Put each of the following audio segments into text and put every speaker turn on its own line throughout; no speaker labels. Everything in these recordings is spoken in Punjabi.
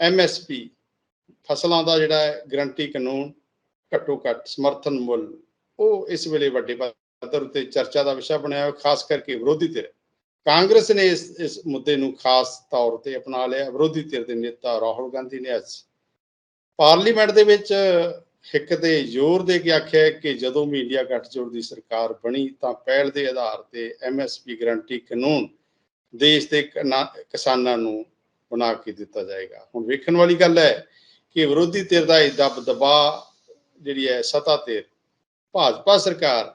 ਐਮਐਸਪੀ ਫਸਲਾਂ ਦਾ ਜਿਹੜਾ ਗਰੰਟੀ ਕਾਨੂੰਨ, ਘੱਟੋ ਘੱਟ ਸਮਰਥਨ ਮੁੱਲ, ਉਹ ਇਸ ਵੇਲੇ ਵੱਡੇ ਪੱਧਰ ਉੱਤੇ ਚਰਚਾ ਦਾ ਵਿਸ਼ਾ ਬਣਿਆ ਹੋਇਆ, ਖਾਸ ਕਰਕੇ ਵਿਰੋਧੀ ਧਿਰ। ਕਾਂਗਰਸ ਨੇ ਇਸ ਇਸ ਮੁੱਦੇ ਨੂੰ ਖਾਸ ਤੌਰ ਤੇ ਅਪਣਾ ਲਿਆ, ਵਿਰੋਧੀ ਧਿਰ ਦੇ ਨੇਤਾ ਰਾਹੁਲ ਗਾਂਧੀ ਨੇ ਅੱਜ। ਪਾਰਲੀਮੈਂਟ ਦੇ ਵਿੱਚ ਹਿੱਕ ਤੇ ਜ਼ੋਰ ਦੇ ਕੇ ਆਖਿਆ ਕਿ ਜਦੋਂ ਵੀ ਇੰਡੀਆ ਗੱਠਜੋੜ ਦੀ ਸਰਕਾਰ ਬਣੀ, ਤਾਂ ਪਹਿਲ ਦੇ ਆਧਾਰ ਤੇ ਐਮਐਸਪੀ ਗਰੰਟੀ ਕਾਨੂੰਨ ਦੇਸ਼ ਦੇ ਕਿਸਾਨਾਂ ਨੂੰ ਬਣਾ ਕੇ ਦਿੱਤਾ ਜਾਏਗਾ। ਹੁਣ ਵੇਖਣ ਵਾਲੀ ਗੱਲ ਹੈ ਕਿ ਵਿਰੋਧੀ ਧਿਰ ਦਾ ਦਬ ਦਬਾ ਜਿਹੜੀ ਹੈ ਸੱਤਾ ਤੇ ਭਾਜਪਾ ਸਰਕਾਰ,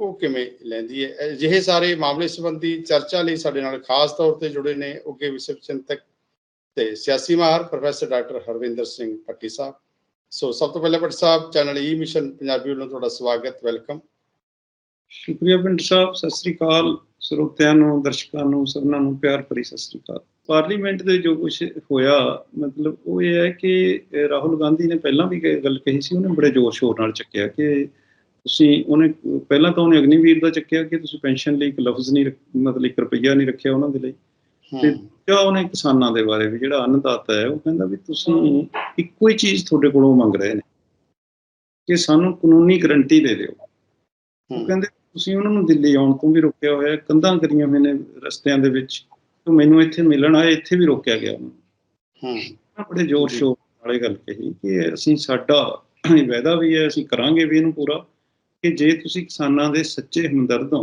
ਉਹ ਕਿਵੇਂ ਲੈਂਦੀ ਹੈ? ਅਜਿਹੇ ਸਾਰੇ ਮਾਮਲੇ ਸੰਬੰਧੀ ਚਰਚਾ ਲਈ ਸਾਡੇ ਨਾਲ ਖਾਸ ਤੌਰ ਤੇ ਜੁੜੇ ਨੇ ਉੱਗੇ ਵਿਸ਼ਵ ਚਿੰਤਕ ਤੇ ਸਿਆਸੀ ਮਾਹਰ professor doctor Harvinder Singh Patti Sahib. So ਸਭ ਤੋਂ ਪਹਿਲਾਂ Patti Sahib, channel e E mission Punjabi ਵੱਲੋਂ ਤੁਹਾਡਾ ਸਵਾਗਤ, ਵੈਲਕਮ।
ਸ਼ੁਕਰੀਆ ਪਿੰਡ ਸਾਹਿਬ, ਸਤਿ ਸ੍ਰੀ ਅਕਾਲ। ਸਰੋਤਿਆਂ ਨੂੰ ਦਰਸ਼ਕਾਂ ਨੂੰ ਸਭਨਾਂ ਨੂੰ ਪਿਆਰ ਭਰੀ ਸਤਿ ਸ੍ਰੀ ਅਕਾਲ। ਪਾਰਲੀਮੈਂਟ ਦੇ ਜੋ ਕੁਝ ਹੋਇਆ ਮਤਲਬ ਉਹ ਇਹ ਹੈ ਕਿ ਰਾਹੁਲ ਗਾਂਧੀ ਨੇ ਪਹਿਲਾਂ ਵੀ ਗੱਲ ਕਹੀ ਸੀ ਉਹਨੇ ਬੜੇ ਜ਼ੋਰ ਸ਼ੋਰ ਨਾਲ ਚੱਕਿਆ ਕਿ ਤੁਸੀਂ ਉਹਨੇ ਪਹਿਲਾਂ ਤਾਂ ਉਹਨੇ ਅਗਨੀਵੀਰ ਦਾ ਚੱਕਿਆ ਕਿ ਤੁਸੀਂ ਪੈਨਸ਼ਨ ਲਈ ਇੱਕ ਲਫ਼ਜ਼ ਨਹੀਂ ਮਤਲਬ ਇੱਕ ਰੁਪਈਆ ਨਹੀਂ ਰੱਖਿਆ ਉਹਨਾਂ ਦੇ ਲਈ। ਤੇ ਦੂਜਾ ਉਹਨੇ ਕਿਸਾਨਾਂ ਦੇ ਬਾਰੇ ਵੀ ਜਿਹੜਾ ਅੰਨਦਾਤਾ ਹੈ ਉਹ ਕਹਿੰਦਾ ਵੀ ਤੁਸੀਂ ਇੱਕੋ ਹੀ ਚੀਜ਼ ਤੁਹਾਡੇ ਕੋਲੋਂ ਮੰਗ ਰਹੇ ਨੇ ਕਿ ਸਾਨੂੰ ਕਾਨੂੰਨੀ ਗਰੰਟੀ ਦੇ ਦਿਓ। ਉਹ ਕਹਿੰਦੇ ਤੁਸੀਂ ਉਹਨਾਂ ਨੂੰ ਦਿੱਲੀ ਆਉਣ ਤੋਂ ਵੀ ਰੋਕਿਆ ਹੋਇਆ ਹੈ, ਕੰਧਾਂ ਕਰੀਆਂ ਹੋਈਆਂ ਨੇ ਰਸਤਿਆਂ ਦੇ ਵਿੱਚ ਤੇ ਮੈਨੂੰ ਇੱਥੇ ਮਿਲਣ ਆਏ ਇੱਥੇ ਵੀ ਰੋਕਿਆ ਗਿਆ ਉਹਨੂੰ
ਹੂੰ।
ਉਹਨਾਂ ਬੜੇ ਜ਼ੋਰ ਸ਼ੋਰ ਵਾਲੇ ਗੱਲ ਕਹੀ ਕਿ ਅਸੀਂ ਸਾਡਾ ਵਾਅਦਾ ਵੀ ਹੈ ਅਸੀਂ ਕਰਾਂਗੇ ਵੀ ਇਹਨੂੰ ਪੂਰਾ ਕਿ ਜੇ ਤੁਸੀਂ ਕਿਸਾਨਾਂ ਦੇ ਸੱਚੇ ਹਮਦਰਦ ਹੋ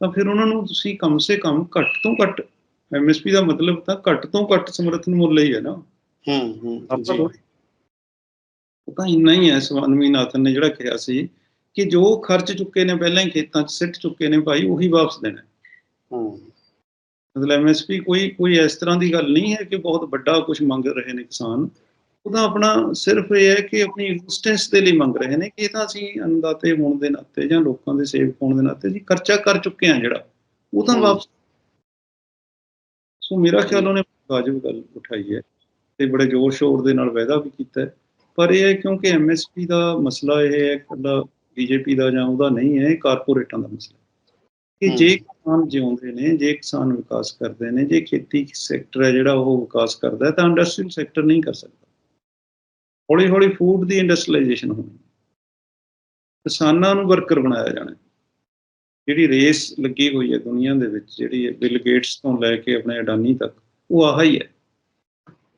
ਤਾਂ ਫਿਰ ਉਹਨਾਂ ਨੂੰ ਤੁਸੀਂ ਕਮ ਸੇ ਕਮ ਘੱਟ ਤੋਂ ਘੱਟ ਐਮਐਸਪੀ ਦਾ ਮਤਲਬ ਤਾਂ ਘੱਟ ਤੋਂ ਘੱਟ ਸਮਰਥਨ ਮੁੱਲ ਹੀ ਹੈ ਨਾ।
ਹੂੰ ਹੂੰ
ਆਪਾਂ ਤਾਂ ਇੰਨਾ ਹੀ ਹੈ ਸਵਾਨਵੀ ਨਾਥਨ ਨੇ ਜਿਹੜਾ ਕਿਹਾ ਸੀ ਕਿ ਜੋ ਖਰਚ ਚੁੱਕੇ ਨੇ ਪਹਿਲਾਂ ਹੀ ਖੇਤਾਂ 'ਚ ਸਿੱਟ ਚੁੱਕੇ ਨੇ ਭਾਈ ਉਹੀ ਵਾਪਸ ਦੇਣਾ।
ਹੂੰ।
ਮਤਲਬ ਐਮਐਸਪੀ ਕੋਈ ਕੋਈ ਇਸ ਤਰ੍ਹਾਂ ਦੀ ਗੱਲ ਨਹੀਂ ਹੈ ਕਿ ਬਹੁਤ ਵੱਡਾ ਕੁਝ ਮੰਗ ਰਹੇ ਨੇ ਕਿਸਾਨ। ਉਹਦਾ ਆਪਣਾ ਸਿਰਫ ਇਹ ਹੈ ਕਿ ਆਪਣੀ ਐਗਜ਼ਿਸਟੈਂਸ ਦੇ ਲਈ ਮੰਗ ਰਹੇ ਨੇ ਕਿ ਇਹ ਤਾਂ ਅਸੀਂ ਅੰਨਦਾਤੇ ਹੋਣ ਦੇ ਨਾਤੇ ਜਾਂ ਲੋਕਾਂ ਦੇ ਸੇਵਕ ਹੋਣ ਦੇ ਨਾਤੇ ਜੀ ਖਰਚਾ ਕਰ ਚੁੱਕੇ ਆ ਜਿਹੜਾ ਉਹ ਤਾਂ। ਵਾਪਸ ਸੋ ਮੇਰਾ ਖਿਆਲ ਉਹਨੇ ਵਾਜਬ ਗੱਲ ਉਠਾਈ ਹੈ ਤੇ ਬੜੇ ਜ਼ੋਰ ਸ਼ੋਰ ਦੇ ਨਾਲ ਵਾਅਦਾ ਵੀ ਕੀਤਾ ਹੈ। ਪਰ ਇਹ ਹੈ ਕਿਉਂਕਿ ਐਮਐਸਪੀ ਦਾ ਮਸਲਾ ਇਹ ਹੈ ਇਕੱਲਾ ਬੀਜੇਪੀ ਦਾ ਜਾਂ ਉਹਦਾ ਨਹੀਂ ਹੈ ਇਹ ਕਾਰਪੋਰੇਟਾਂ ਦਾ ਮਸਲਾ ਕਿ। ਜੇ ਕਿਸਾਨ ਜਿਉਂਦੇ ਨੇ ਜੇ ਕਿਸਾਨ ਵਿਕਾਸ ਕਰਦੇ ਨੇ ਜੇ ਖੇਤੀ ਸੈਕਟਰ ਹੈ ਜਿਹੜਾ ਉਹ ਵਿਕਾਸ ਕਰਦਾ ਤਾਂ ਇੰਡਸਟਰੀਅਲ ਸੈਕਟਰ ਨਹੀਂ ਕਰ ਸਕਦਾ। ਹੌਲੀ ਹੌਲੀ ਫੂਡ ਦੀ ਇੰਡਸਟਰੀਲਾਈਜੇਸ਼ਨ ਹੋਣੀ ਕਿਸਾਨਾਂ ਨੂੰ ਵਰਕਰ ਬਣਾਇਆ ਜਾਣਾ ਜਿਹੜੀ ਰੇਸ ਲੱਗੀ ਹੋਈ ਹੈ ਦੁਨੀਆ ਦੇ ਵਿੱਚ ਜਿਹੜੀ ਹੈ ਬਿਲ ਗੇਟਸ ਤੋਂ ਲੈ ਕੇ ਆਪਣੇ ਅਡਾਨੀ ਤੱਕ ਉਹ ਆਹ ਹੀ ਹੈ।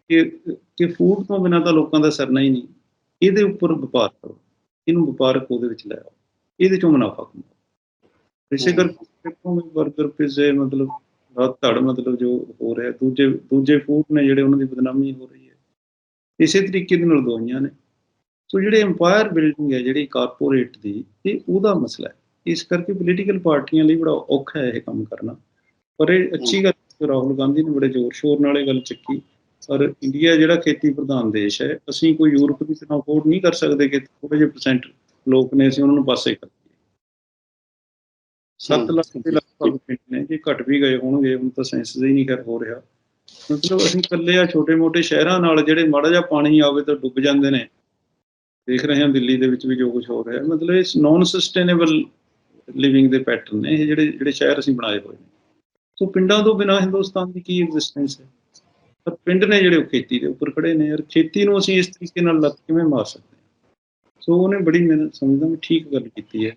ਕਿ ਕਿ ਫੂਡ ਤੋਂ ਬਿਨਾਂ ਤਾਂ ਲੋਕਾਂ ਦਾ ਸਰਨਾ ਹੀ ਨਹੀਂ। ਇਹਦੇ ਉੱਪਰ ਵਪਾਰ ਕਰੋ। ਇਹਨੂੰ ਵਪਾਰਕ ਉਹਦੇ ਵਿੱਚ ਲੈ ਆਓ ਇਹਦੇ ਚੋਂ ਮੁਨਾਫਾ ਕਮਾਓ। ਇਸੇ। ਕਰਕੇ ਵੀ 버ਗਰ ਪੀਜ਼ੇ ਮਤਲਬ ਰਾਤ ਧੜ ਮਤਲਬ ਜੋ ਹੋ ਰਿਹਾ ਦੂਜੇ ਦੂਜੇ ਫੂਡ ਨੇ ਜਿਹੜੇ ਉਹਨਾਂ ਦੀ ਬਦਨਾਮੀ ਹੋ ਰਹੀ ਹੈ। ਇਸੇ ਤਰੀਕੇ ਦੇ ਨਾਲ ਦਵਾਈਆਂ ਨੇ। ਸੋ ਜਿਹੜੇ ਐਮਪਾਇਰ ਬਿਲਡਿੰਗ ਹੈ ਜਿਹੜੀ ਕਾਰਪੋਰੇਟ ਦੀ ਇਹ ਉਹਦਾ ਮਸਲਾ ਹੈ। ਇਸ ਕਰਕੇ ਪੋਲੀਟੀਕਲ ਪਾਰਟੀਆਂ ਲਈ ਬੜਾ ਔਖਾ ਹੈ ਇਹ ਕੰਮ ਕਰਨਾ। ਪਰ ਇਹ ਅੱਛੀ ਗੱਲ ਰਾਹੁਲ ਗਾਂਧੀ ਨੇ ਬੜੇ ਜ਼ੋਰ ਸ਼ੋਰ ਨਾਲ ਇਹ ਗੱਲ ਚੱਕੀ। ਪਰ ਇੰਡੀਆ ਜਿਹੜਾ ਖੇਤੀ ਪ੍ਰਧਾਨ ਦੇਸ਼ ਹੈ ਅਸੀਂ ਕੋਈ ਯੂਰਪ ਦੀ ਤਰ੍ਹਾਂ ਅਫੋਰਡ ਨਹੀਂ ਕਰ ਸਕਦੇ ਕਿ ਥੋੜੇ ਜਿਹੇ ਪਰਸੈਂਟ ਲੋਕ ਨੇ ਅਸੀਂ ਉਹਨਾਂ ਨੂੰ ਪਾਸੇ ਕਰ ਦਈਏ 7
ਹਮ,
ਲੱਖ ਦੇ ਲਗਭਗ ਪਿੰਡ ਨੇ ਜੇ ਘਟ ਵੀ ਗਏ ਹੋਣਗੇ ਹੁਣ ਤਾਂ ਸੈਂਸਸ ਹੀ ਨਹੀਂ ਕਰ ਹੋ ਰਿਹਾ। ਮਤਲਬ ਅਸੀਂ ਇਕੱਲੇ ਆ ਛੋਟੇ-ਮੋਟੇ ਸ਼ਹਿਰਾਂ ਨਾਲ ਜਿਹੜੇ ਮਾੜਾ ਜਿਹਾ ਪਾਣੀ ਆਵੇ ਤਾਂ ਡੁੱਬ ਜਾਂਦੇ ਨੇ। ਦੇਖ ਰਹੇ ਹਾਂ ਦਿੱਲੀ ਦੇ ਵਿੱਚ ਵੀ ਜੋ ਕੁਝ ਹੋ ਰਿਹਾ ਮਤਲਬ ਇਹ ਨਾਨ ਸਸਟੇਨੇਬਲ ਲਿਵਿੰਗ ਦੇ ਪੈਟਰਨ ਨੇ ਇਹ ਜਿਹੜੇ ਜਿਹੜੇ ਸ਼ਹਿਰ ਅਸੀਂ ਬਣਾਏ ਹੋਏ ਨੇ। ਸੋ ਪਿੰਡਾਂ ਤੋਂ ਬਿਨਾਂ ਹਿੰਦੁਸਤਾਨ ਦੀ ਕੀ ਐਗਜ਼ਿਸਟੈਂਸ ਹੈ? ਪਰ ਪਿੰਡ ਨੇ ਜਿਹੜੇ ਉਹ ਖੇਤੀ ਦੇ ਉੱਪਰ ਖੜੇ ਨੇ ਔਰ ਖੇਤੀ ਨੂੰ ਅਸੀਂ ਇਸ ਤਰੀਕੇ ਨਾਲ ਲੱਤ ਕਿਵੇਂ ਮਾਰ ਸਕਦੇ ਹਾਂ? ਸੋ ਉਹਨੇ ਬੜੀ ਮੈਂ ਸਮਝਦਾ ਮੈਂ ਠੀਕ ਗੱਲ ਕੀਤੀ ਹੈ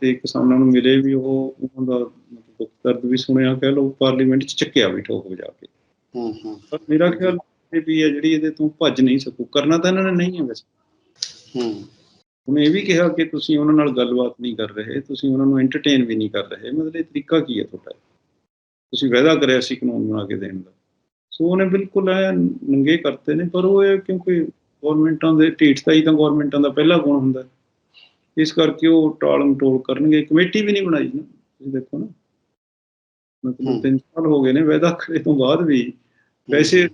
ਤੇ ਕਿਸਾਨਾਂ ਨੂੰ ਮਿਲੇ ਵੀ ਉਹ ਉਹਨਾਂ ਦਾ ਮਤਲਬ ਦੁੱਖ ਦਰਦ ਵੀ ਸੁਣਿਆ ਕਹਿ ਲਓ ਪਾਰਲੀਮੈਂਟ 'ਚ ਚੱਕਿਆ ਵੀ ਠੋਕ ਵਜਾ ਕੇ।
ਹੂੰ ਹੂੰ।
ਪਰ ਮੇਰਾ ਖਿਆਲ ਇਹ ਵੀ ਹੈ ਜਿਹੜੀ ਇਹਦੇ ਤੋਂ ਭੱਜ ਨਹੀਂ ਸਕੂ। ਕਰਨਾ ਤਾਂ ਇਹਨਾਂ ਨੇ ਨਹੀਂ ਹੈ ਵੈਸੇ।
ਹੂੰ।
ਉਹਨੇ ਇਹ ਵੀ ਕਿਹਾ ਕਿ ਤੁਸੀਂ ਉਹਨਾਂ ਨਾਲ ਗੱਲਬਾਤ ਨਹੀਂ ਕਰ ਰਹੇ ਤੁਸੀਂ ਉਹਨਾਂ ਨੂੰ ਐਂਟਰਟੇਨ ਵੀ ਨਹੀਂ ਕਰ ਰਹੇ। ਮਤਲਬ ਇਹ ਤਰੀਕਾ ਕੀ ਹੈ ਤੁਹਾਡਾ? ਤੁਸੀਂ ਵਾਅਦਾ ਕਰਿਆ ਸੀ ਕਾਨੂੰਨ ਬਣਾ ਕੇ ਦੇਣ ਦਾ। ਸੋ ਉਹਨੇ ਬਿਲਕੁਲ ਐ ਨੰਗੇ ਕਰਤੇ ਨੇ ਪਰ ਉਹ ਇਹ ਕਿਉਂਕਿ ਗਵਰਨਮੈਂਟਾਂ ਦੇ ਢੀਠਤਾ ਹੀ ਤਾਂ ਗਵਰਨਮੈਂਟਾਂ ਦਾ ਪਹਿਲਾ ਗੁਣ ਹੁੰਦਾ। ਇਸ ਕਰਕੇ ਉਹ ਟਾਲ ਮਟੋਲ ਕਰਨਗੇ ਕਮੇਟੀ ਵੀ ਨਹੀਂ ਬਣਾਈ ਨਾ ਤੁਸੀਂ ਦੇਖੋ ਨਾ। ਮਤਲਬ ਤਿੰਨ ਸਾਲ ਹੋ ਗਏ ਨੇ ਵਾਅਦਾ ਕਰੇ ਤੋਂ ਬਾਅਦ ਵੀ ਵੈਸੇ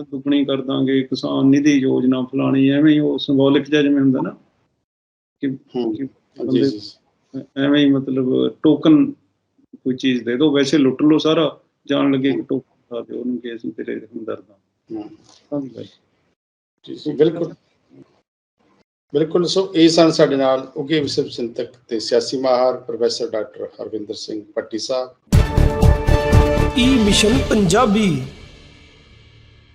ਦੁੱਗਣੀ ਕਰ ਦਾਂਗੇ ਕਿਸਾਨ ਨਿਧੀ ਯੋਜਨਾ ਫਲਾਣੀ ਐਵੇਂ ਉਹ ਸਿੰਬੋਲਿਕ ਜਿਹਾ ਜਿਵੇਂ ਹੁੰਦਾ ਨਾ ਕਿ ਐਵੇਂ ਹੀ ਮਤਲਬ ਟੋਕਨ ਕੋਈ ਚੀਜ਼ ਦੇ ਦਿਓ ਵੈਸੇ ਲੁੱਟ ਲਓ ਸਾਰਾ ਜਾਣ ਲੱਗੇ ਟੋਕਨ ਦਿਓ ਉਹਨੂੰ ਕਿ ਅਸੀਂ ਤੇਰੇ ਹਮਦਰਦ ਹਾਂ
ਹੂੰ
ਤਾਂ ਦੀ ਗੱਲ
ਜੀ ਜੀ ਬਿਲਕੁਲ। ਬਿਲਕੁਲ ਸੋ ਇਹ ਸਨ ਸਾਡੇ ਨਾਲ ਉੱਗੇ ਵਿਸ਼ਵ ਚਿੰਤਕ ਤੇ ਸਿਆਸੀ ਮਾਹਰ professor doctor Harvinder Singh Patti Sahib.
E mission Punjabi